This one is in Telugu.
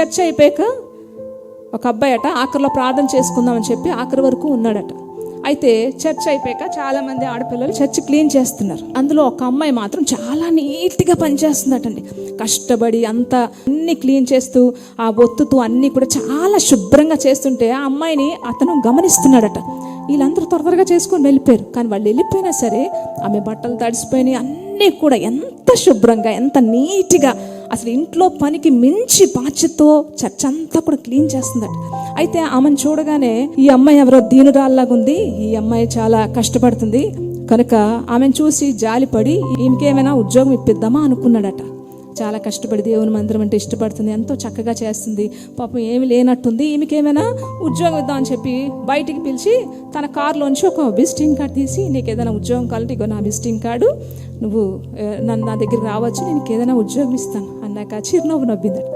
చర్చ అయిపోయాక ఒక అబ్బాయి అట ఆఖరిలో ప్రార్థన చేసుకుందామని చెప్పి ఆఖరి వరకు ఉన్నాడట. అయితే చర్చ్ అయిపోయాక చాలా మంది ఆడపిల్లలు చర్చ్ క్లీన్ చేస్తున్నారు. అందులో ఒక అమ్మాయి మాత్రం చాలా నీట్గా పనిచేస్తుందటండి. కష్టపడి అంతా అన్ని క్లీన్ చేస్తూ ఆ ఒత్తుతూ అన్నీ కూడా చాలా శుభ్రంగా చేస్తుంటే ఆ అమ్మాయిని అతను గమనిస్తున్నాడట. వీళ్ళందరూ త్వర త్వరగా చేసుకొని వెళ్ళిపోయారు. కానీ వాళ్ళు వెళ్ళిపోయినా సరే ఆమె బట్టలు తడిసిపోయినాయి. అన్నీ కూడా ఎంత శుభ్రంగా ఎంత నీట్గా అసలు ఇంట్లో పనికి మించి బాధ్యతతో చర్చ అంతా కూడా క్లీన్ చేస్తుందట. అయితే ఆమెను చూడగానే ఈ అమ్మాయి ఎవరో దీనురాల్లాగా ఉంది ఈ అమ్మాయి చాలా కష్టపడుతుంది. కనుక ఆమెను చూసి జాలిపడి ఈమెకేమైనా ఉద్యోగం ఇప్పిద్దామా అనుకున్నాడట. చాలా కష్టపడి దేవుని మందిరం అంటే ఇష్టపడుతుంది. ఎంతో చక్కగా చేస్తుంది. పాపం ఏమి లేనట్టుంది. ఈమెకేమైనా ఉద్యోగం ఇద్దాం అని చెప్పి బయటికి పిలిచి తన కారులోంచి ఒక విజిటింగ్ కార్డు తీసి నీకు ఏదైనా ఉద్యోగం కావాలంటే ఇగో నా విజిటింగ్ కార్డు. నువ్వు నన్ను నా దగ్గరికి రావచ్చు. నేను నీకు ఏదైనా ఉద్యోగం ఇస్తాను. అన్నాక చిరునవ్వు నవ్విందట.